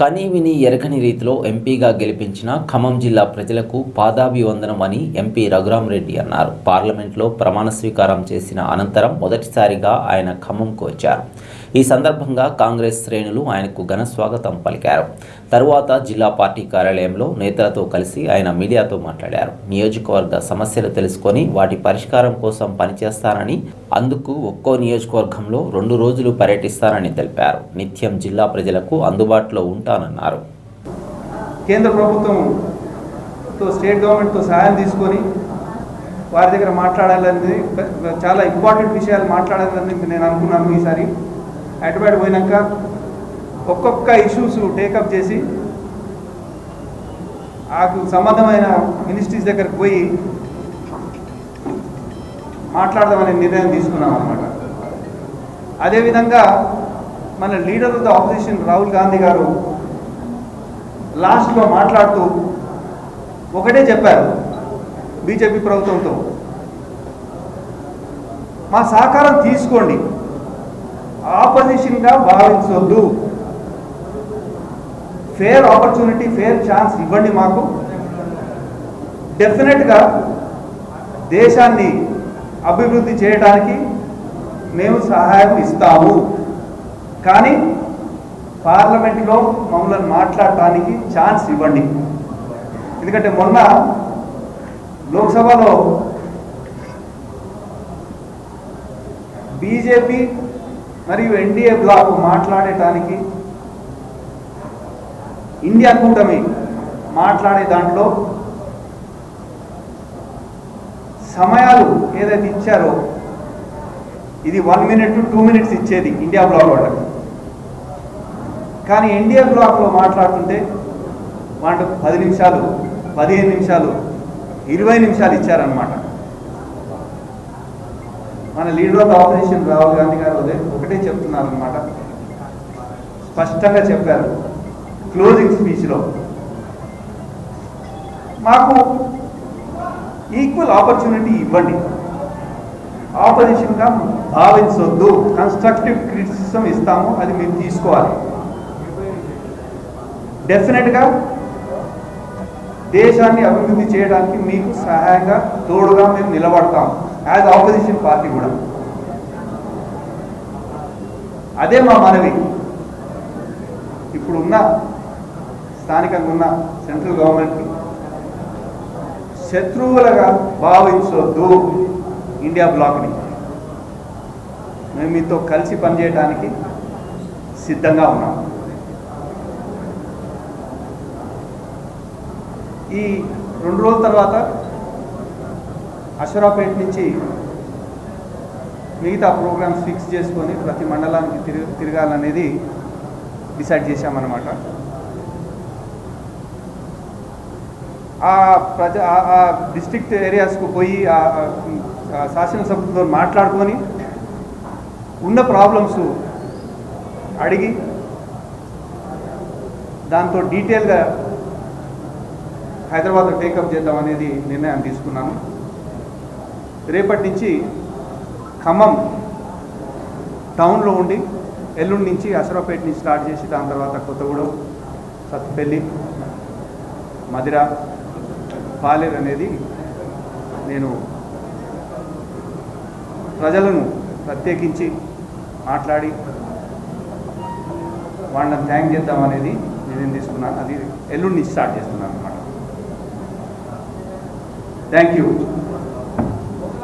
కని విని ఎరగని రీతిలో ఎంపీగా గెలిపించిన ఖమ్మం జిల్లా ప్రజలకు పాదాభివందనం అని ఎంపీ రఘురామరెడ్డి అన్నారు. పార్లమెంట్లో ప్రమాణ స్వీకారం చేసిన అనంతరం మొదటిసారిగా ఆయన ఖమ్మంకు వచ్చారు. ఈ సందర్భంగా కాంగ్రెస్ శ్రేణులు ఆయనకు ఘన స్వాగతం పలికారు. తరువాత జిల్లా పార్టీ కార్యాలయంలో నేతలతో కలిసి ఆయన మీడియాతో మాట్లాడారు. నియోజకవర్గ సమస్యలు తెలుసుకొని వాటి పరిష్కారం కోసం పనిచేస్తానని అందుకు ఒక్కో నియోజకవర్గంలో రెండు రోజులు పర్యటిస్తానని తెలిపారు. నిత్యం జిల్లా ప్రజలకు అందుబాటులో ఉంటానన్నారు. కేంద్ర ప్రభుత్వంతో స్టేట్ గవర్నమెంట్తో సహాయం తీసుకొని వారి దగ్గర మాట్లాడాలనేది చాలా ఇంపార్టెంట్ విషయాలు మాట్లాడాలని నేను అనుకున్నాను ఈసారి. హైదరాబాద్ పోయినాక ఒక్కొక్క ఇష్యూస్ టేకప్ చేసి నాకు సంబంధమైన మినిస్ట్రీస్ దగ్గరకు పోయి మాట్లాడదామనే నిర్ణయం తీసుకున్నాం అనమాట అదేవిధంగా మన leader of the opposition Rahul Gandhi garu లాస్ట్లో మాట్లాడుతూ ఒకటే చెప్పారు బీజేపీ ప్రభుత్వంతో. మా సహకారం తీసుకోండి ఆపోజిషన్గా భావించొద్దు. ఫేర్ ఆపర్చునిటీ ఫేర్ ఛాన్స్ ఇవ్వండి మాకు. డెఫినెట్గా దేశాన్ని అభివృద్ధి చేయడానికి మేము సహాయం ఇస్తాము. కానీ పార్లమెంట్లో మమ్మల్ని మాట్లాడటానికి ఛాన్స్ ఇవ్వండి. ఎందుకంటే మొన్న లోక్సభలో బీజేపీ మరియు ఎన్డీఏ బ్లాక్ మాట్లాడటానికి ఇండియా కూటమి మాట్లాడే దాంట్లో సమయాలు ఏదైతే ఇచ్చారో ఇది వన్ మినిట్ టూ మినిట్స్ ఇచ్చేది ఇండియా బ్లాక్ వాళ్ళకి. కానీ ఎన్డీఏ బ్లాక్లో మాట్లాడుతుంటే వాళ్ళకు పది నిమిషాలు పదిహేను నిమిషాలు ఇరవై నిమిషాలు ఇచ్చారనమాట మన leader of operation Rahul Gandhi garu అదే ఒకటే చెప్తున్నారు అనమాట స్పష్టంగా చెప్పారు. క్లోజింగ్ స్పీచ్లో మాకు ఈక్వల్ ఆపర్చునిటీ ఇవ్వండి. ఆపోజిషన్గా భావించొద్దు. కన్స్ట్రక్టివ్ క్రిటిసిజం ఇస్తాము. అది మేము తీసుకోవాలి. డెఫినెట్గా దేశాన్ని అభివృద్ధి చేయడానికి మీకు సహాయంగా తోడుగా మేము నిలబడతాం యాజ్ ఆపోజిషన్ పార్టీ కూడా. అదే మా మనవి. ఇప్పుడున్న స్థానికంగా ఉన్న సెంట్రల్ గవర్నమెంట్కి శత్రువులుగా భావించొద్దు ఇండియా బ్లాక్ని. మేము మీతో కలిసి పనిచేయడానికి సిద్ధంగా ఉన్నాం. ఈ రెండు రోజుల తర్వాత అషరాపేట నుంచి మిగతా ప్రోగ్రామ్స్ ఫిక్స్ చేసుకొని ప్రతి మండలానికి తిరిగి తిరగాలనేది డిసైడ్ చేశామన్నమాట. ఆ ప్రజ ఆ- డిస్ట్రిక్ట్ ఏరియాస్కు పోయి శాసనసభతో మాట్లాడుకొని ఉన్న ప్రాబ్లమ్స్ అడిగి దాంతో డీటెయిల్గా హైదరాబాద్లో టేకప్ చేద్దాం అనేది నిర్ణయం తీసుకున్నాను రేపటి నుంచి ఖమ్మం టౌన్లో ఉండి ఎల్లుండి నుంచి అసరాపేట నుంచి స్టార్ట్ చేసి దాని తర్వాత కొత్తగూడెం సత్తుపల్లి మదిర పాలేరు అనేది నేను ప్రజలను ప్రత్యేకించి మాట్లాడి వాళ్ళని థ్యాంక్ చేద్దాం అనేది నిర్ణయం తీసుకున్నాను. అది ఎల్లుండి నుంచి స్టార్ట్ చేస్తున్నాను అనమాట థ్యాంక్ యూ